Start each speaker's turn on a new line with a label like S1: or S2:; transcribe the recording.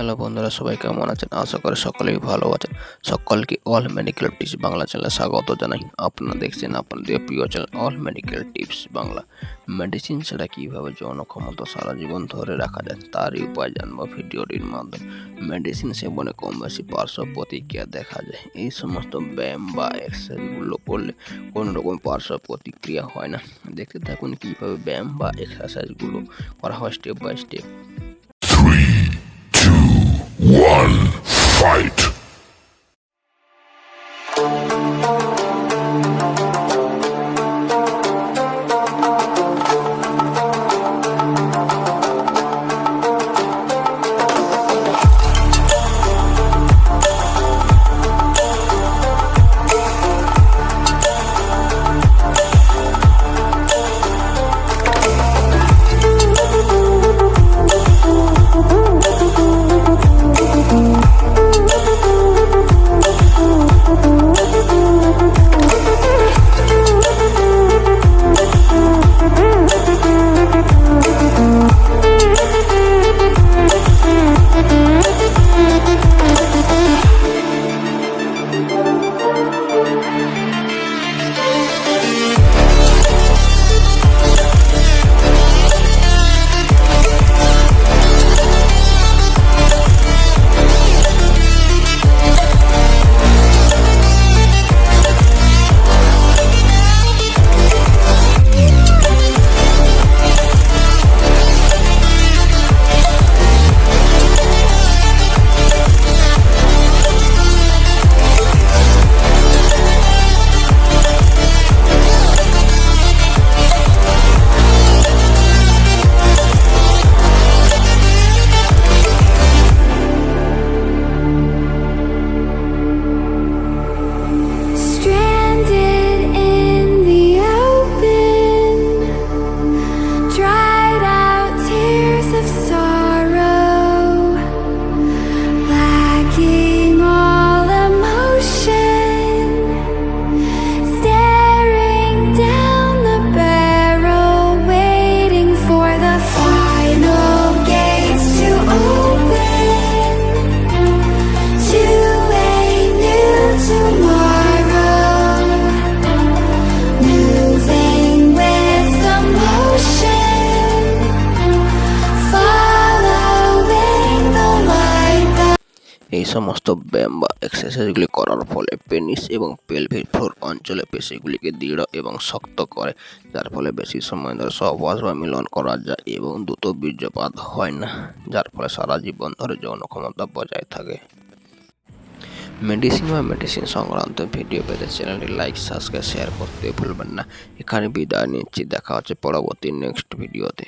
S1: Hello বন্ধুরা, সবাই কেমন আছেন? আশা করি সকলেই ভালো আছেন। সকলকে অল মেডিকেল টিপস বাংলা চ্যানেলে স্বাগত জানাই। আপনারা দেখছেন আপনাদের প্রিয় channel all medical tips Bangla medicine ছাড়া কীভাবে যৌন ক্ষমতা সারা জীবন ধরে রাখা যায়, তারই উপায় জানব ভিডিওটির মাধ্যমে। মেডিসিন সেবনে কম বেশি পার্শ্ব প্রতিক্রিয়া দেখা যায়। এই সমস্ত ব্যায়াম বা এক্সারসাইজগুলো করলে কোনো রকম পার্শ্ব প্রতিক্রিয়া হয় না। দেখতে থাকুন কীভাবে ব্যায়াম বা এক্সারসাইজগুলো করা হয় step by step
S2: Thank you.
S1: এই সমস্ত ব্যায়াম বা এক্সারসাইজগুলি করার ফলে পেনিস এবং পেলভিক ফ্লোর অঞ্চলে পেশিগুলিকে দৃঢ় এবং শক্ত করে। যার ফলে বেশি সময় ধরে সহবাস বা মিলন করা যায় এবং দ্রুত বীর্যপাত হয় না, যার ফলে সারা জীবন ধরে যৌন ক্ষমতা বজায় থাকে। মেডিসিন বা মেডিসিন সংক্রান্ত ভিডিও পেতে চ্যানেলটি লাইক সাবস্ক্রাইব শেয়ার করতে ভুলবেন না। এখানে বিদায় নিচ্ছি। দেখা হচ্ছে পরবর্তী নেক্সট ভিডিওতে